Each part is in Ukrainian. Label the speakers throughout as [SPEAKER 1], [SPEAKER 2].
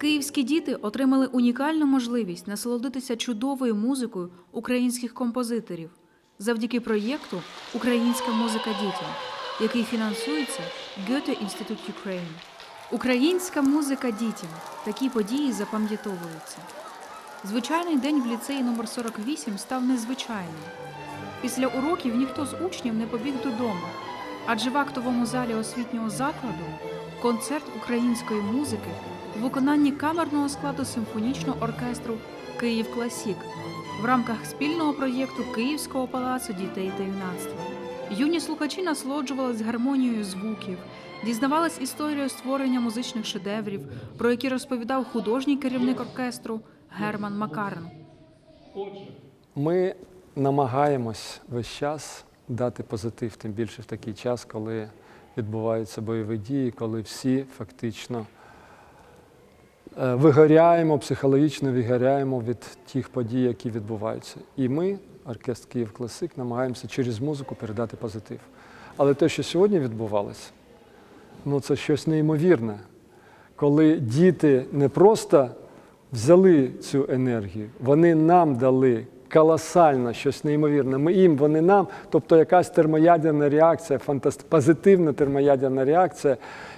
[SPEAKER 1] Київські діти отримали унікальну можливість насолодитися чудовою музикою українських композиторів завдяки проєкту Українська музика дітям, який фінансується Goethe Institute Ukraine. Українська музика дітям. Такі події запам'ятовуються. Звичайний день в ліцеї номер 48 став незвичайним. Після уроків ніхто з учнів не побіг додому, адже в актовому залі освітнього закладу концерт української музики у виконанні камерного складу симфонічного оркестру Київ Класік в рамках спільного проєкту Київського палацу дітей та юнацтва. Юні слухачі насолоджувались гармонією звуків, дізнавались історію створення музичних шедеврів, про які розповідав художній керівник оркестру Герман Макарен.
[SPEAKER 2] Ми намагаємось весь час дати позитив, тим більше в такий час, коли відбуваються бойові дії, коли всі фактично е, вигоряємо, психологічно вигоряємо від тих подій, які відбуваються. І ми, оркестр Київ Класик, намагаємося через музику передати позитив. Але те, що сьогодні відбувалося, ну це щось неймовірне, коли діти не просто взяли цю енергію, вони нам дали колосально щось неймовірне. Ми їм, вони нам, тобто якась термоядерна реакція, фантаст... позитивна термоядерна реакція.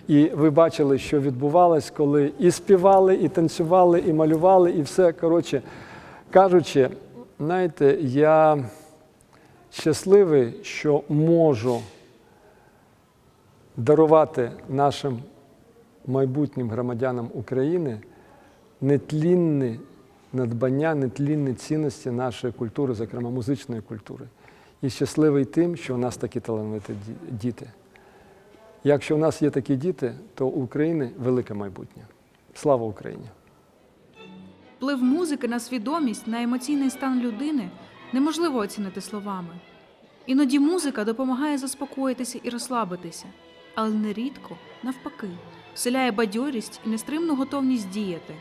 [SPEAKER 2] І ви бачили, що відбувалось, коли і співали, і танцювали, і малювали, і все. Коротше кажучи, знаєте, я щасливий, що можу дарувати нашим майбутнім громадянам України нетлінні надбання, нетлінні цінності нашої культури, зокрема музичної культури. І щасливий тим, що у нас такі талановиті діти. Якщо у нас є такі діти, то у України велике майбутнє. Слава Україні!
[SPEAKER 1] Вплив музики на свідомість, на емоційний стан людини неможливо оцінити словами. Іноді музика допомагає заспокоїтися і розслабитися, але нерідко, навпаки, вселяє бадьорість і нестримну готовність діяти.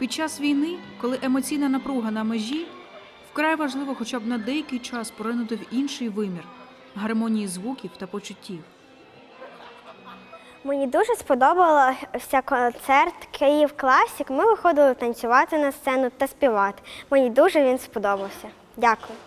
[SPEAKER 1] Під час війни, коли емоційна напруга на межі, вкрай важливо хоча б на деякий час поринути в інший вимір гармонії звуків та почуттів.
[SPEAKER 3] Мені дуже сподобався концерт Київ Класік. Ми виходили танцювати на сцену та співати. Мені дуже він сподобався. Дякую.